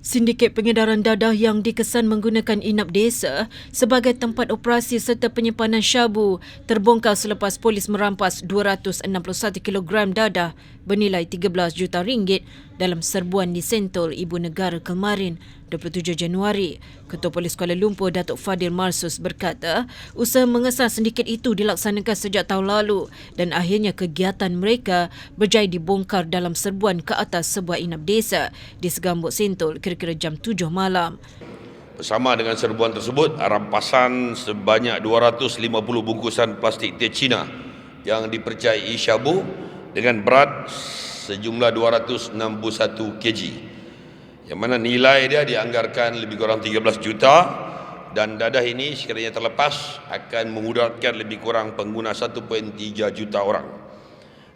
Sindiket pengedaran dadah yang dikesan menggunakan inap desa sebagai tempat operasi serta penyimpanan syabu terbongkar selepas polis merampas 261 kg dadah bernilai 13 juta ringgit dalam serbuan di Sentul, Ibu Negara kemarin 27 Januari. Ketua Polis Kuala Lumpur Datuk Fadil Marsus berkata, usaha mengesah sindiket itu dilaksanakan sejak tahun lalu dan akhirnya kegiatan mereka berjaya dibongkar dalam serbuan ke atas sebuah inap desa di Segambut Sentul kira-kira jam 7 malam. Bersama dengan serbuan tersebut, rampasan sebanyak 250 bungkusan plastik teh Cina yang dipercayai syabu dengan berat sejumlah 261 kg. Yang mana nilai dia dianggarkan lebih kurang 13 juta dan dadah ini sekiranya terlepas akan memudaratkan lebih kurang pengguna 1.3 juta orang.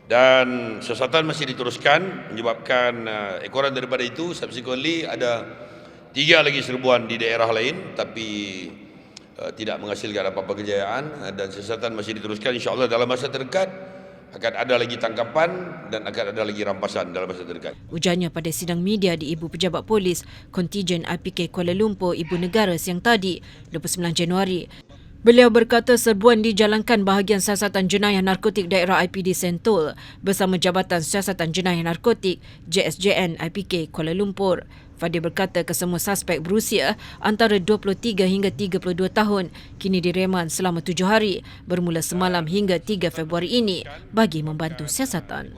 Dan sesatan masih diteruskan menyebabkan uh, ekoran daripada itu subsequently ada tiga lagi serbuan di daerah lain tapi uh, tidak menghasilkan apa-apa kejayaan uh, dan sesatan masih diteruskan insyaallah dalam masa terdekat akan ada lagi tangkapan dan akan ada lagi rampasan dalam masa terdekat. Ujarnya pada sidang media di Ibu Pejabat Polis Kontijen IPK Kuala Lumpur Ibu Negara siang tadi 29 Januari. Beliau berkata serbuan dijalankan bahagian siasatan jenayah narkotik daerah IPD Sentul bersama Jabatan Siasatan Jenayah Narkotik JSJN IPK Kuala Lumpur. Fadil berkata kesemua suspek berusia antara 23 hingga 32 tahun kini direman selama tujuh hari bermula semalam hingga 3 Februari ini bagi membantu siasatan.